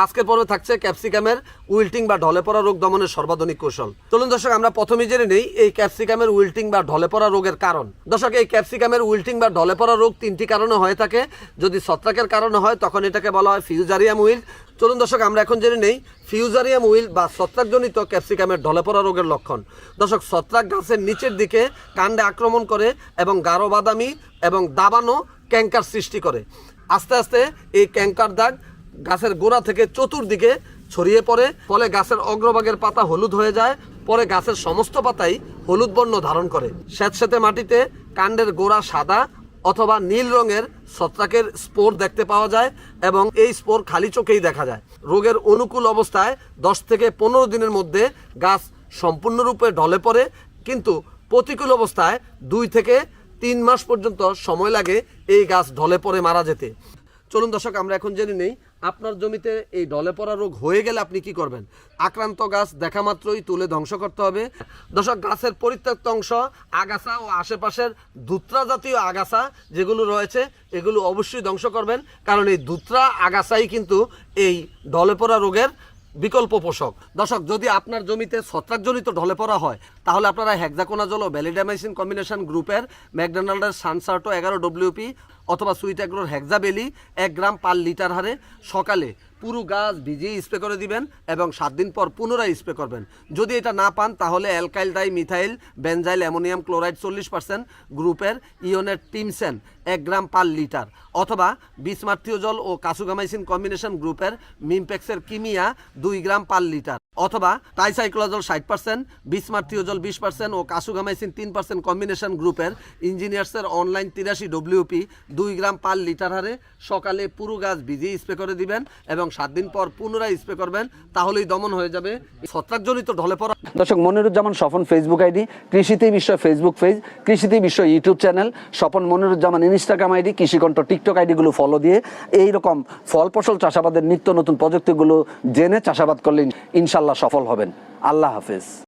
আজকের পর্বে থাকছে ক্যাপসিকামের উইল্টিং বা ঢলে পড়া রোগ দমনের সর্বাধুনিক কৌশল। চলুন দর্শক, আমরা প্রথমেই জেনে নেই এই ক্যাপসিকামের উইল্টিং বা ঢলে পড়া রোগের কারণ। দর্শক, এই ক্যাপসিকামের উইল্টিং বা ঢলে পড়া রোগ তিনটি কারণে হয়ে থাকে। যদি ছত্রাকের কারণে হয়, তখন এটাকে বলা হয় ফিউজারিয়াম উইল। চলুন দর্শক, আমরা এখন জেনে নেই ফিউজারিয়াম উইল বা ছত্রাকজনিত ক্যাপসিকামের ঢলে পড়া রোগের লক্ষণ। দর্শক, ছত্রাক গাছের নিচের দিকে কাণ্ডে আক্রমণ করে এবং গাঢ় বাদামি এবং দাবানো ক্যাঙ্কার সৃষ্টি করে। আস্তে আস্তে এই ক্যাঙ্কার দাগ গাছের গোড়া থেকে চতুর্দিকে ছড়িয়ে পড়ে। ফলে গাছের অগ্রভাগের পাতা হলুদ হয়ে যায়। পরে গাছের সমস্ত পাতাই হলুদ বর্ণ ধারণ করে। স্যাঁতস্যাঁতে মাটিতে কাণ্ডের গোড়া সাদা অথবা নীল রঙের ছত্রাকের স্পোর দেখতে পাওয়া যায় এবং এই স্পোর খালি চোখেই দেখা যায়। রোগের অনুকূল অবস্থায় দশ থেকে পনেরো দিনের মধ্যে গাছ সম্পূর্ণরূপে ঢলে পড়ে, কিন্তু প্রতিকূল অবস্থায় দুই থেকে তিন মাস পর্যন্ত সময় লাগে এই গাছ ঢলে পড়ে মারা যেতে। চলুন দর্শক, আমরা এখন জেনে নেই আপনার জমিতে এই ডলে পড়া রোগ হয়ে গেলে আপনি কি করবেন। আক্রান্ত গাছ দেখা মাত্রই তুলে ধ্বংস করতে হবে। দর্শক, গাছের পরিত্যক্ত অংশ, আগাছা ও আশেপাশের দুত্রা জাতীয় আগাছা যেগুলো রয়েছে, এগুলো অবশ্যই ধ্বংস করবেন। কারণ এই দুত্রা আগাছাই কিন্তু এই ডলে পড়া রোগের বিকল্প পোষক। দর্শক, যদি আপনার জমিতে ছত্রাকজনিত ঢলে পড়া হয়, তাহলে আপনারা হেক্সাকোনাজল ও ভ্যালিডামাইসিন কম্বিনেশন গ্রুপের ম্যাকডোনাল্ডের সানসার্টো এগারো ডব্লিউপি অথবা সুইট অ্যাগ্রোর হেক্সাবেলি এক গ্রাম পার লিটার হারে সকালে পুরো গাছ ভিজিয়ে স্প্রে করে দিবেন এবং সাত দিন পর পুনরায় স্প্রে করবেন। যদি এটা না পান, তাহলে alkyl dimethyl, benzyl ammonium chloride চল্লিশ পার্সেন্ট, গ্রুপের ইওনের টিমসেন এক গ্রাম পার লিটার। অথবা বিসমার্থীয় জল ও কাসুগামাইসিন কম্বিনেশন গ্রুপের মিমপেক্সের কিমিয়া দুই গ্রাম পার লিটার। অথবা টাইসাইক্লোজল ষাট পার্সেন্ট বিসমার্থীয় জল বিশ পার্সেন্ট ও কাসুগামাইসিন তিন পার্সেন্ট কম্বিনেশন গ্রুপের ইঞ্জিনিয়ার্সের অনলাইন তিরাশি ডব্লিউপি দুই গ্রাম পার লিটার হারে সকালে পুরো গাছ ভিজিয়ে স্প্রে করে দিবেন এবং সাত দিন পর পুনরায় স্প্রে করবেন, তাহলেই দমন হয়ে যাবে ছত্রাকজনিত ঢলে পড়া। দর্শক, মনিরুজ্জামান স্বপন ফেসবুক আইডি কৃষিতে বিশ্ব ফেসবুক পেজ কৃষিতে বিশ্ব YouTube channel Swapan Moniruzzaman Instagram ID Krishikantha TikTok আইডিগুলো follow দিয়ে এই রকম ফল ফসল চাষাবাদের নিত্য নতুন প্রযুক্তিগুলো জেনে চাষাবাদ করলে ইনশাল্লাহ সফল হবেন। আল্লাহ হাফেজ।